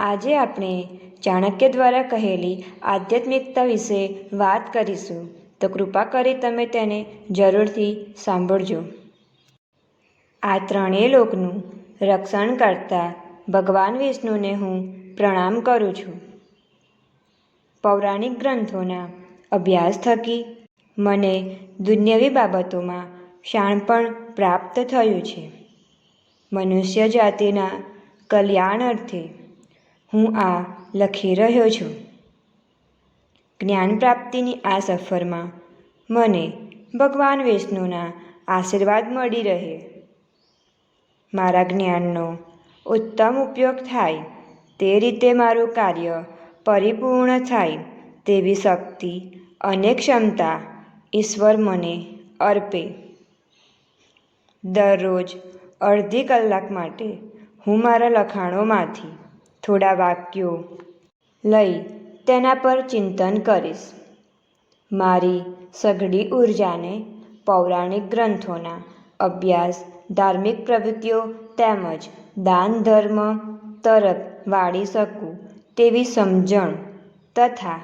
આજે આપણે ચાણક્ય દ્વારા કહેલી આધ્યાત્મિકતા વિશે વાત કરીશું. તો કૃપા કરી તમે તેને જરૂરથી સાંભળજો. આ ત્રણેય લોકનું રક્ષણ કરતા ભગવાન વિષ્ણુને હું પ્રણામ કરું છું. પૌરાણિક ગ્રંથોના અભ્યાસ થકી મને દુન્યવી બાબતોમાં શાણપણ પ્રાપ્ત થયું છે. મનુષ્ય જાતિના કલ્યાણ અર્થે હું આ લખી રહ્યો છું. જ્ઞાન પ્રાપ્તિની આ સફરમાં મને ભગવાન વિષ્ણુના આશીર્વાદ મળી રહે. મારા જ્ઞાનનો ઉત્તમ ઉપયોગ થાય તે રીતે મારું કાર્ય પરિપૂર્ણ થાય તેવી શક્તિ અને ક્ષમતા ઈશ્વર મને અર્પે. દરરોજ અડધી કલાક માટે હું મારા લખાણોમાંથી થોડા વાક્યો લઈ તેના પર ચિંતન કરીશ. મારી સઘળી ઉર્જાને પૌરાણિક ગ્રંથોના અભ્યાસ, ધાર્મિક પ્રવૃત્તિઓ તેમજ દાન, ધર્મ તરફ વાળી શકું તેવી સમજણ તથા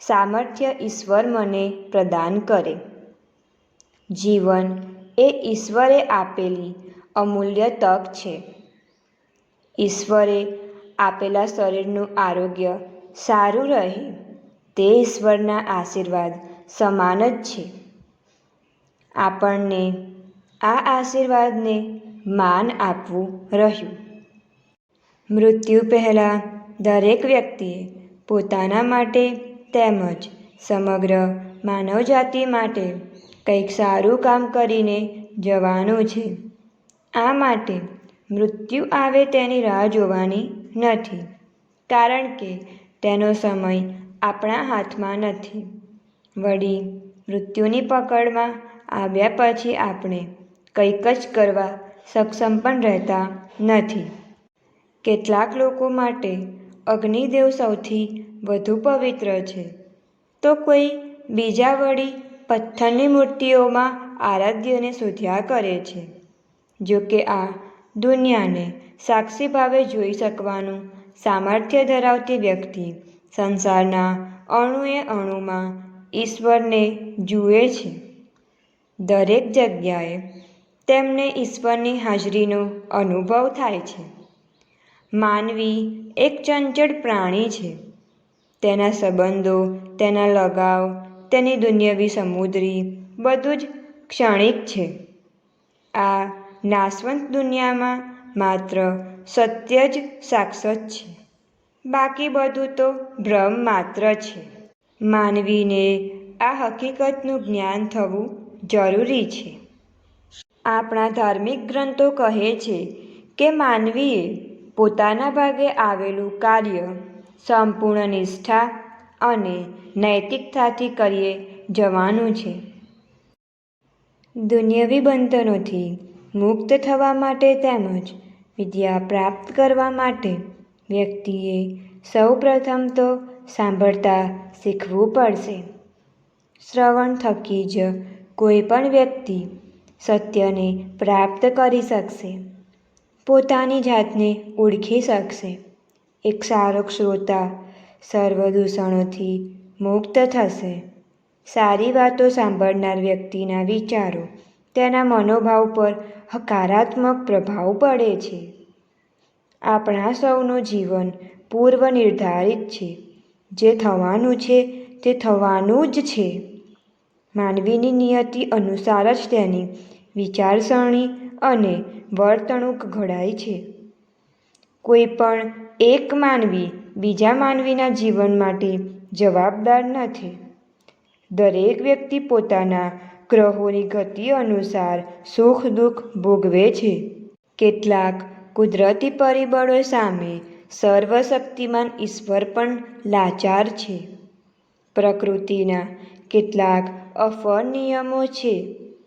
સામર્થ્ય ઈશ્વર મને પ્રદાન કરે. જીવન એ ઈશ્વરે આપેલી અમૂલ્ય તક છે. ઈશ્વરે આપેલા શરીરનું આરોગ્ય સારું રહે તે ઈશ્વરના આશીર્વાદ સમાન જ છે. આપણને આ આશીર્વાદને માન આપવું રહ્યું. મૃત્યુ પહેલાં દરેક વ્યક્તિએ પોતાના માટે તેમજ સમગ્ર માનવજાતિ માટે કંઈક સારું કામ કરીને જવાનું છે. આ માટે મૃત્યુ આવે તેની રાહ જોવાની નથી, કારણ કે તેનો સમય આપણા હાથમાં નથી. વળી મૃત્યુની પકડમાં આવ્યા પછી આપણે કંઈક જ કરવા સક્ષમ પણ રહેતા નથી. કેટલાક લોકો માટે અગ્નિદેવ સૌથી વધુ પવિત્ર છે. તો કોઈ બીજા વળી પથ્થરની મૂર્તિઓમાં આરાધ્યને શોધ્યા કરે છે. જો કે આ દુનિયાને સાક્ષી ભાવે જોઈ શકવાનું સામર્થ્ય ધરાવતી વ્યક્તિ સંસારના અણુએ અણુમાં ઈશ્વરને જુએ છે. દરેક જગ્યાએ તેમને ઈશ્વરની હાજરીનો અનુભવ થાય છે. માનવી એક ચંચળ પ્રાણી છે. તેના સંબંધો, તેના લગાવ, તેની દુનિયાવી સમુદ્રી બધું જ ક્ષણિક છે. આ નાશવંત દુનિયામાં માત્ર સત્ય જ શાશ્વત છે. બાકી બધું તો ભ્રમ માત્ર છે. માનવીને આ હકીકતનું જ્ઞાન થવું જરૂરી છે. આપણા ધાર્મિક ગ્રંથો કહે છે કે માનવીએ પોતાના ભાગે આવેલું કાર્ય સંપૂર્ણ નિષ્ઠા અને નૈતિકતાથી કરીએ જવાનું છે. દુન્યવી બંધનોથી મુક્ત થવા માટે તેમજ વિદ્યા પ્રાપ્ત કરવા માટે વ્યક્તિએ સૌ પ્રથમ તો સાંભળતા શીખવું પડશે. શ્રવણ થકી જ કોઈ પણ વ્યક્તિ સત્યને પ્રાપ્ત કરી શકશે. પોતાની જાતને ઓળખી શકશે. એક સારો શ્રોતા સર્વ દૂષણોથી મુક્ત થશે. સારી વાતો સાંભળનાર વ્યક્તિના વિચારો તેના મનોભાવ પર હકારાત્મક પ્રભાવ પડે છે. આપણા સૌનું જીવન પૂર્વ નિર્ધારિત છે. જે થવાનું છે તે થવાનું જ છે. માનવીની નિયતિ અનુસાર જ તેની વિચારસરણી અને વર્તણૂક ઘડાય છે. કોઈ પણ એક માનવી બીજા માનવીના જીવન માટે જવાબદાર નથી. દરેક વ્યક્તિ પોતાના ગ્રહોની ગતિ અનુસાર સુખ દુઃખ ભોગવે છે. કેટલાક કુદરતી પરિબળો સામે સર્વશક્તિમાન ઈશ્વર પણ લાચાર છે. પ્રકૃતિના કેટલાક અફળ નિયમો છે,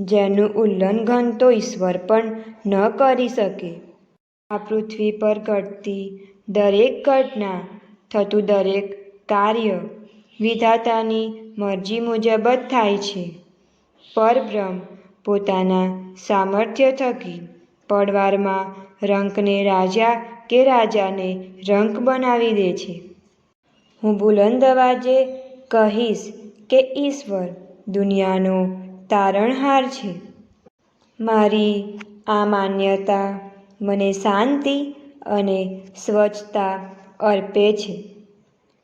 જેનું ઉલ્લંઘન તો ઈશ્વર પણ ન કરી શકે. આ પૃથ્વી પર ઘટતી દરેક ઘટના, થતું દરેક કાર્ય, વિધાતાની મરજી મુજબ જ થાય છે. પરબ્રહ્મ પોતાના સામર્થ્ય થકી પડવારમાં રંકને રાજા કે રાજાને રંક બનાવી દે છે. હું બુલંદ અવાજે કહીશ કે ઈશ્વર દુનિયાનો તારણહાર છે. મારી આ માન્યતા મને શાંતિ અને સ્વચ્છતા અર્પે છે.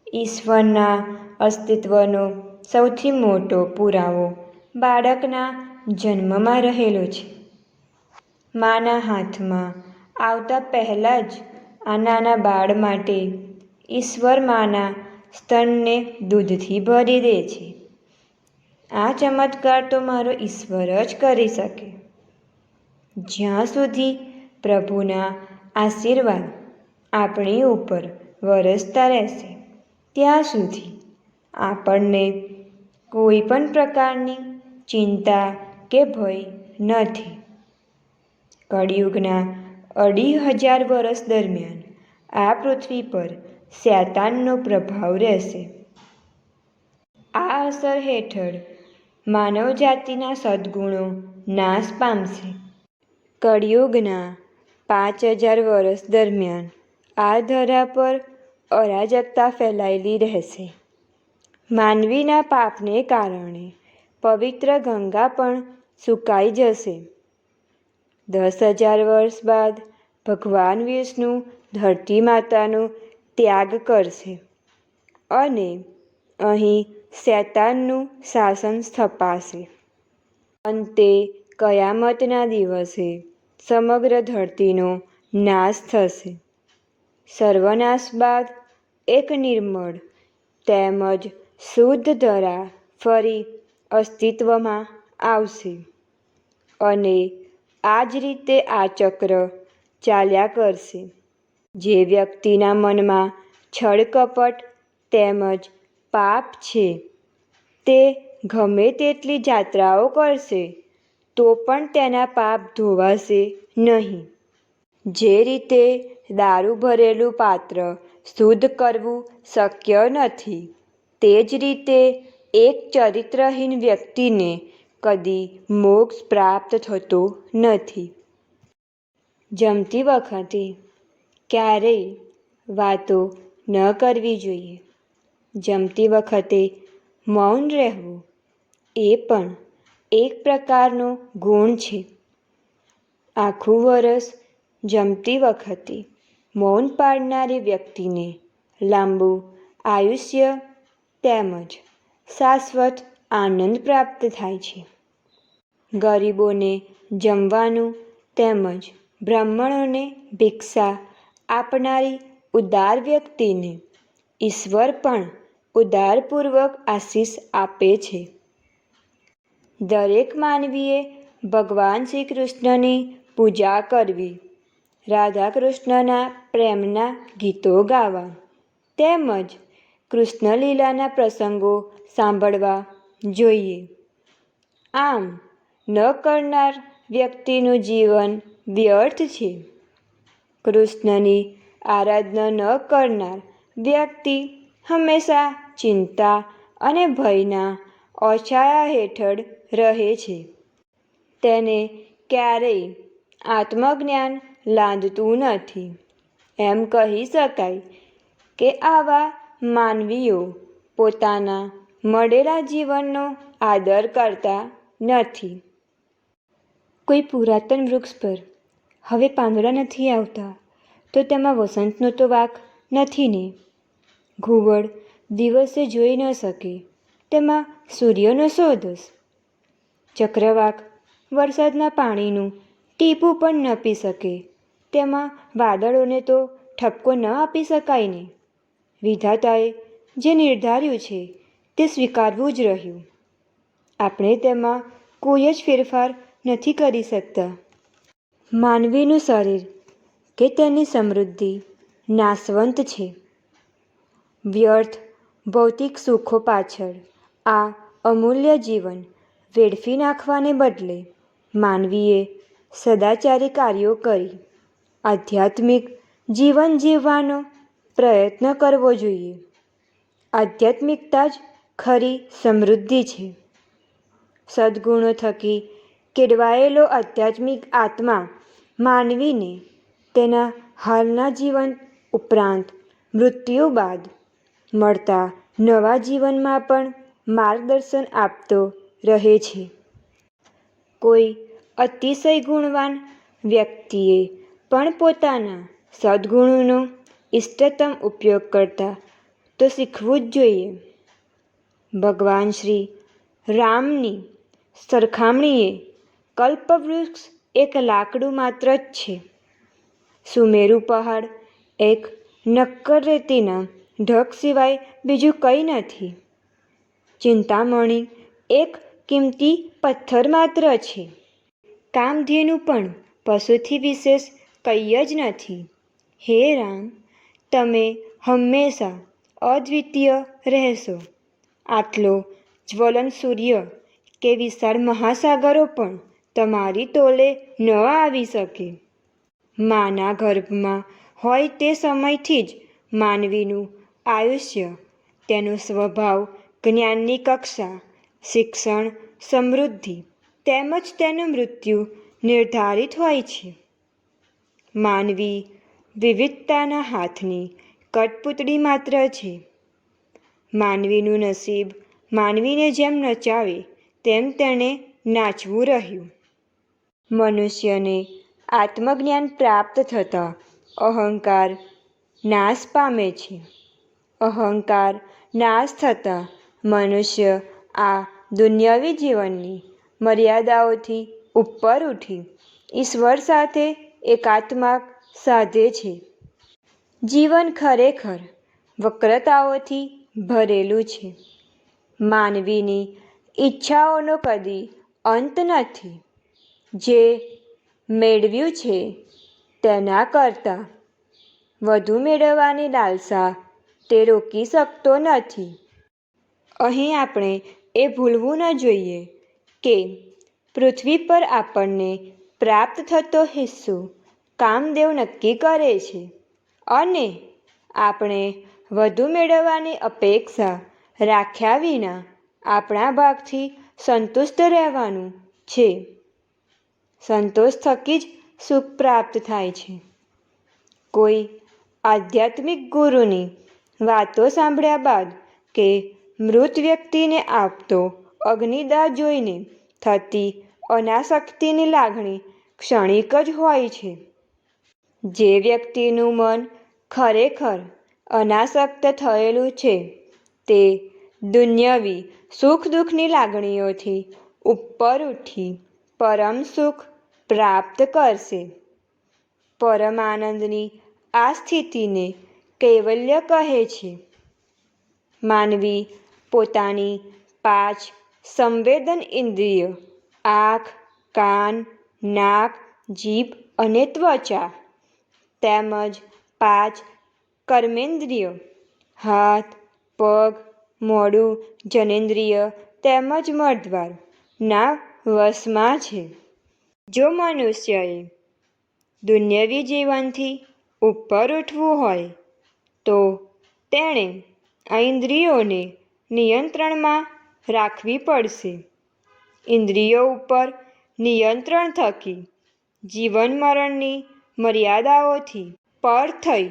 ઈશ્વરના અસ્તિત્વનો સૌથી મોટો પુરાવો બાળકના જન્મમાં રહેલો છે. માના હાથમાં આવતા પહેલાં જ આ નાના બાળ માટે ઈશ્વર માના સ્તનને દૂધથી ભરી દે છે. આ ચમત્કાર તો મારો ઈશ્વર જ કરી શકે. જ્યાં સુધી પ્રભુના આશીર્વાદ આપણી ઉપર વરસતા રહેશે, ત્યાં સુધી આપણને કોઈ પણ પ્રકારની ચિંતા કે ભય નથી. કળિયુગના અઢી હજાર વર્ષ દરમિયાન આ પૃથ્વી પર શૈતાનનો પ્રભાવ રહેશે. આ અસર હેઠળ માનવજાતિના સદ્ગુણો નાશ પામશે. કળિયુગના પાંચ હજાર વર્ષ દરમિયાન આ ધરા પર અરાજકતા ફેલાયેલી રહેશે. માનવીના પાપને કારણે પવિત્ર ગંગા પણ સુકાઈ જશે. દસ હજાર વર્ષ બાદ ભગવાન વિષ્ણુ ધરતી માતાનો ત્યાગ કરશે અને અહીં શૈતાનનું શાસન સ્થપાશે. અંતે કયામતના દિવસે સમગ્ર ધરતીનો નાશ થશે. સર્વનાશ બાદ એક નિર્મળ તેમજ શુદ્ધ ધરા ફરી અસ્તિત્વમાં આવશે. અને આ જ રીતે આ ચક્ર ચાલ્યા કરશે. જે વ્યક્તિના મનમાં છળકપટ તેમજ પાપ છે, તે ગમે તેટલી જાત્રાઓ કરશે, તો પણ તેના પાપ ધોવાશે નહીં. જે રીતે દારૂ ભરેલું પાત્ર શુદ્ધ કરવું શક્ય નથી, તે જ રીતે એક ચરિત્રહીન વ્યક્તિને કદી મોક્ષ પ્રાપ્ત થતો નથી. જમતી વખતે ક્યારેય વાતો ન કરવી જોઈએ. જમતી વખતે મૌન રહેવું એ પણ એક પ્રકારનો ગુણ છે. આખું વરસ જમતી વખતે મૌન પાડનારી વ્યક્તિને લાંબુ આયુષ્ય તેમજ શાશ્વત આનંદ પ્રાપ્ત થાય છે. ગરીબોને જમવાનું તેમજ બ્રાહ્મણોને ભિક્ષા આપનારી ઉદાર વ્યક્તિને ઈશ્વર પણ ઉદારપૂર્વક આશીષ આપે છે. દરેક માનવીએ ભગવાન શ્રી કૃષ્ણની પૂજા કરવી રાધા કૃષ્ણના પ્રેમના ગીતો ગાવા તેમજ કૃષ્ણલીલાના પ્રસંગો સાંભળવા જોઈએ. આમ, ન કરનાર વ્યક્તિનું જીવન વ્યર્થ છે. કૃષ્ણની આરાધના ન કરનાર વ્યક્તિ હંમેશા ચિંતા અને ભયના ઓછાયા હેઠળ રહે છે. તેને ક્યારેય આત્મજ્ઞાન લાંદતું નથી. એમ કહી શકાય કે આવા માનવીઓ પોતાના મળેલા જીવનનો આદર કરતા નથી. કોઈ પુરાતન વૃક્ષ પર હવે પાંદડા નથી આવતા, તો તેમાં વસંતનો તો વાક નથી ને. ઘુવડ દિવસે જોઈ ન શકે, તેમાં સૂર્યનો શોધસ ચક્રવાક વરસાદના પાણીનું ટીપું પણ ન પી શકે, તેમાં વાદળોને તો ઠપકો ન આપી શકાય ને. વિધાતાએ જે નિર્ધાર્યું છે તે સ્વીકારવું જ રહ્યું. આપણે તેમાં કોઈ જ ફેરફાર નથી કરી શકતા. માનવીનું શરીર કે તેની સમૃદ્ધિ નાશવંત છે. વ્યર્થ ભૌતિક સુખો પાછળ આ અમૂલ્ય જીવન વેડફી નાખવાને બદલે માનવીએ સદાચારી કાર્યો કરી. આધ્યાત્મિક જીવન જીવવાનો પ્રયત્ન કરવો જોઈએ. આધ્યાત્મિકતા જ ખરી સમૃદ્ધિ છે. સદ્ગુણો થકી કેળવાયેલો આધ્યાત્મિક આત્મા માનવીને તેના હાલના જીવન ઉપરાંત મૃત્યુ બાદ મળતા નવા જીવનમાં પણ માર્ગદર્શન આપતો રહે છે. કોઈ અતિશય ગુણવાન વ્યક્તિએ પણ પોતાના સદ્ગુણોનો ઇષ્ટતમ ઉપયોગ કરતા તો શીખવું જ જોઈએ. ભગવાન શ્રી રામની સરખામણીએ કલ્પવૃક્ષ એક લાકડું માત્ર જ છે. સુમેરુ પહાડ એક નક્કર રેતીના ઢગ સિવાય બીજું કંઈ નથી. ચિંતામણી એક કિંમતી પથ્થર માત્ર છે. કામધેનુ પણ પશુથી વિશેષ કંઈ જ નથી. હે રામ, તમે હંમેશા અદ્વિતીય રહેશો. આટલો જ્વલન સૂર્ય કે વિશાળ મહાસાગરો પણ તમારી તોલે ન આવી શકે. માના ગર્ભમાં હોય તે સમયથી જ માનવીનું આયુષ્ય, તેનો સ્વભાવ, જ્ઞાનની કક્ષા, શિક્ષણ, સમૃદ્ધિ તેમજ તેનું મૃત્યુ નિર્ધારિત હોય છે. માનવી વિવિધતાના હાથની કઠપૂતળી માત્ર છે. માનવીનું નસીબ માનવીને જેમ નચાવે, તેમ તેણે નાચવું રહ્યું. મનુષ્યને આત્મજ્ઞાન પ્રાપ્ત થતાં અહંકાર નાશ પામે છે. અહંકાર નાશ થતાં મનુષ્ય આ દુન્યવી જીવનની મર્યાદાઓથી ઉપર ઉઠી ઈશ્વર સાથે એકાત્મા સાધે છે. જીવન ખરેખર વક્રતાઓથી ભરેલું છે. માનવીની ઈચ્છાઓનો કદી અંત નથી. જે મેળવ્યું છે તેના કરતાં વધુ મેળવવાની લાલસા તે રોકી શકતો નથી. અહીં આપણે એ ભૂલવું ન જોઈએ કે પૃથ્વી પર આપણને પ્રાપ્ત થતો હિસ્સો કામદેવ નક્કી કરે છે. અને આપણે વધુ મેળવવાની અપેક્ષા રાખ્યા વિના આપણા ભાગથી સંતુષ્ટ રહેવાનું છે. સંતોષ થકી જ સુખ પ્રાપ્ત થાય છે. કોઈ આધ્યાત્મિક ગુરુની વાતો સાંભળ્યા બાદ કે મૃત વ્યક્તિને આપતો અગ્નિદાહ જોઈને થતી અનાસક્તિની લાગણી ક્ષણિક જ હોય છે. જે વ્યક્તિનું મન ખરેખર અનાસક્ત થયેલું છે. તે દુન્યવી સુખ દુઃખની લાગણીઓથી ઉપર ઉઠી પરમ સુખ પ્રાપ્ત કરશે. પરમાનંદની આ સ્થિતિને કૈવલ્ય કહે છે. માનવી પોતાની પાંચ સંવેદન ઇન્દ્રિય આંખ, કાન, નાક, જીભ અને ત્વચા તેમજ પાંચ કર્મેન્દ્રિય. હાથ, પગ મોડું જનેન્દ્રિય તેમજ મળદ્વાર ના, વશમાં છે. જો મનુષ્યએ દુન્યવી જીવનથી ઉપર ઉઠવું હોય, તો તેણે આ ઇન્દ્રિયોને નિયંત્રણમાં રાખવી પડશે. ઇન્દ્રિયો ઉપર નિયંત્રણ થકી જીવન મરણની મર્યાદાઓથી પર થઈ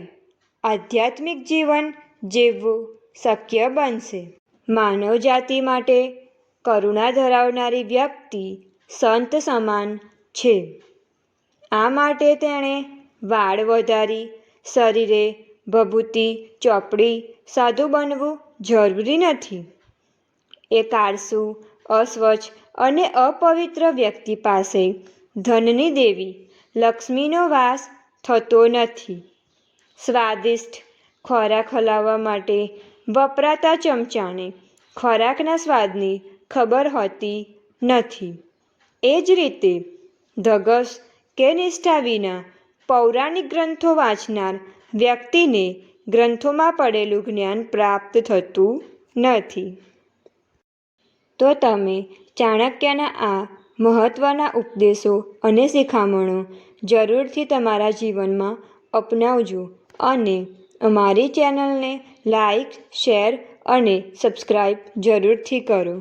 આધ્યાત્મિક જીવન જીવવું શક્ય બનશે. માનવ જાતિ માટે કરુણા ધરાવનારી વ્યક્તિ સંત સમાન છે. આ માટે તેણે વાળ વધારી, શરીરે ભભૂતિ, ચોપડી, સાધુ બનવું જરૂરી નથી. એક આળસુ અસ્વચ્છ અને અપવિત્ર વ્યક્તિ પાસે ધનની દેવી લક્ષ્મીનો વાસ થતો નથી. સ્વાદિષ્ટ ખોરાક હલાવવા માટે વપરાતા ચમચાને ખોરાકના સ્વાદની ખબર હોતી નથી. એ જ રીતે ધગસ કે નિષ્ઠા વિના પૌરાણિક ગ્રંથો વાંચનાર વ્યક્તિને ગ્રંથોમાં પડેલું જ્ઞાન પ્રાપ્ત થતું નથી. તો તમે ચાણક્યના આ મહત્ત્વના ઉપદેશો અને શિખામણો જરૂરથી તમારા જીવનમાં અપનાવજો. અને અમારી ચેનલને લાઈક શેર અને સબસ્ક્રાઈબ જરૂરથી કરો.